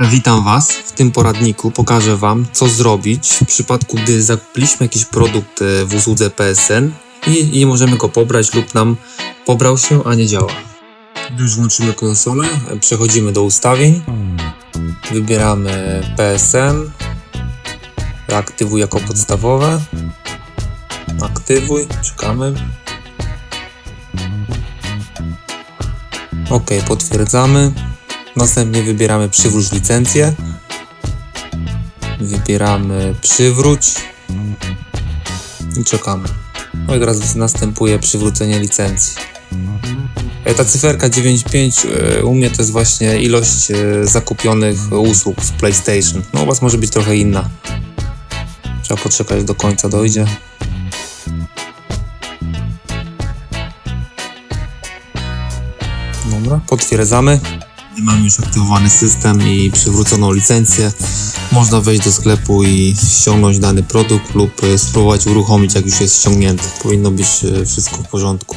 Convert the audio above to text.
Witam Was. W tym poradniku pokażę Wam, co zrobić w przypadku, gdy zakupiliśmy jakiś produkt e, w usłudze PSN i nie możemy go pobrać lub nam pobrał się, a nie działa. Już włączymy konsolę, e, przechodzimy do ustawień, wybieramy PSN, aktywuj jako podstawowe, aktywuj, czekamy. OK, potwierdzamy. Następnie wybieramy przywróć licencję. Wybieramy przywróć i czekamy. No i teraz następuje przywrócenie licencji. E, Ta cyferka 9.5 e, u mnie to jest właśnie ilość e, zakupionych usług w PlayStation. No u Was może być trochę inna. Trzeba poczekać do końca dojdzie. Dobra, potwierdzamy. Gdy mamy już aktywowany system i przywróconą licencję, można wejść do sklepu i ściągnąć dany produkt lub e, spróbować uruchomić, jak już jest ściągnięty. Powinno być e, wszystko w porządku.